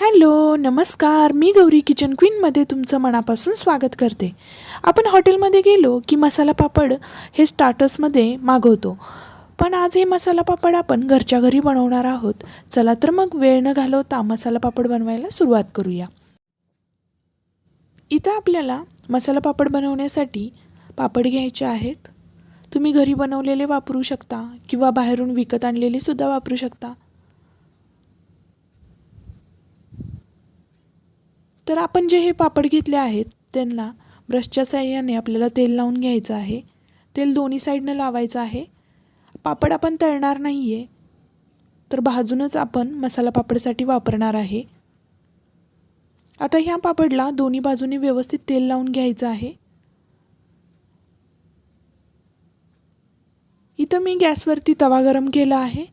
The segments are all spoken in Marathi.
हॅलो नमस्कार. मी गौरी किचन क्वीनमध्ये तुमचं मनापासून स्वागत करते. आपण हॉटेलमध्ये गेलो की मसाला पापड हे स्टार्टर्समध्ये मागवतो. पण आज हे मसाला पापड आपण घरच्या घरी बनवणार आहोत. चला तर मग वेळ न घालवता मसाला पापड बनवायला सुरुवात करूया. इथं आपल्याला मसाला पापड बनवण्यासाठी पापड घ्यायचे आहेत. तुम्ही घरी बनवलेले वापरू शकता किंवा बाहेरून विकत आणलेले सुद्धा वापरू शकता. तर आपण जे हे पापड घेतले आहेत त्यांना ब्रशच्या साह्याने आपल्याला तेल लावून घ्यायचं आहे. तेल दोन्ही साईडनं लावायचं आहे. पापड आपण तळणार नाही आहे तर भाजूनच आपण मसाला पापडसाठी वापरणार आहे. आता ह्या पापडला दोन्ही बाजूने व्यवस्थित तेल लावून घ्यायचं आहे. इथं मी गॅसवरती तवा गरम केला आहे.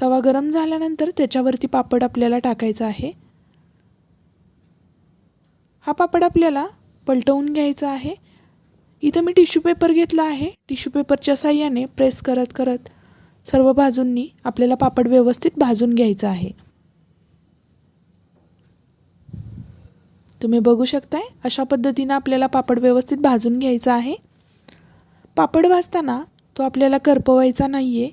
तवा गरम झाल्यानंतर त्याच्यावरती पापड आपल्याला टाकायचा आहे. हा पापड आपल्याला पलटवून घ्यायचा आहे. इथं मी टिश्यू पेपर घेतला आहे. टिश्यू पेपरच्या साह्याने प्रेस करत करत सर्व बाजूंनी आपल्याला पापड व्यवस्थित भाजून घ्यायचा आहे. तुम्ही बघू शकताय अशा पद्धतीनं आपल्याला पापड व्यवस्थित भाजून घ्यायचा आहे. पापड भाजताना तो आपल्याला करपवायचा नाही आहे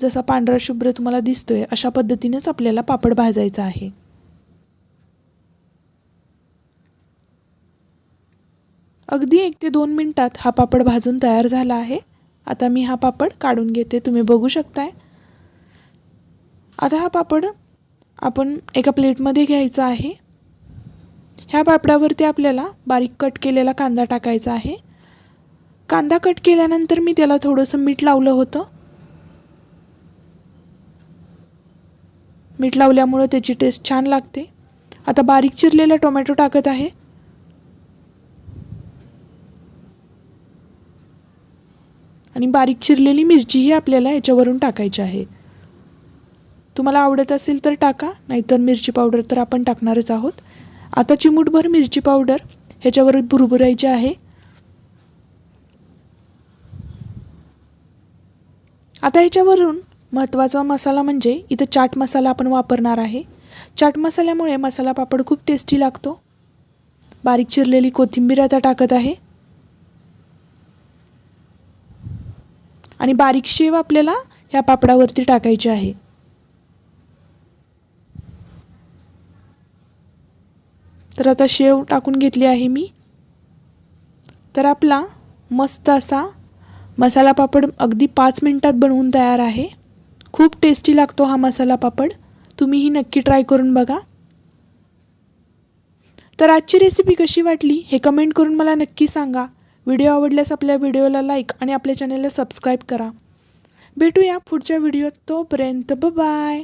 जसा पांढरा शुभ्र तुम्हाला दिसतोय अशा पद्धतीनेच आपल्याला पापड भाजायचा आहे. अगदी एक ते दोन मिनटात हा पापड भाजून तयार झाला आहे. आता मी हा पापड काढून घेते. तुम्ही बघू शकताय. आता हा पापड आपण एका प्लेटमध्ये घ्यायचा आहे. ह्या पापडावरती आपल्याला बारीक कट केलेला कांदा टाकायचा आहे. कांदा कट केल्यानंतर मी त्याला थोडंसं मीठ लावलं होतं. मीठ लावल्यामुळं त्याची टेस्ट छान लागते. आता बारीक चिरलेला टोमॅटो टाकत आहे. आणि बारीक चिरलेली मिरचीही आपल्याला याच्यावरून टाकायची आहे. तुम्हाला आवडत असेल तर टाका नाहीतर मिरची पावडर तर आपण टाकणारच आहोत. आता चिमूटभर मिरची पावडर ह्याच्यावर भुरभुरायची आहे. आता ह्याच्यावरून महत्त्वाचा मसाला म्हणजे इथं चाट मसाला आपण वापरणार आहे. चाट मसाल्यामुळे मसाला पापड खूप टेस्टी लागतो. बारीक चिरलेली कोथिंबीर आता टाकत आहे. आणि बारीक शेव आपल्याला ह्या पापडावरती टाकायची आहे. तर आता शेव टाकून घेतली आहे मी. तर आपला मस्त असा मसाला पापड अगदी पाच मिनटात बनवून तयार आहे. खूप टेस्टी लागतो हा मसाला पापड. तुम्हीही नक्की ट्राय करून बघा. तर आजची रेसिपी कशी वाटली हे कमेंट करून मला नक्की सांगा. व्हिडिओ आवडल्यास आपल्या व्हिडिओला लाईक आणि आपल्या चॅनलला सबस्क्राईब करा. भेटूया पुढच्या व्हिडिओत. तोपर्यंत बाय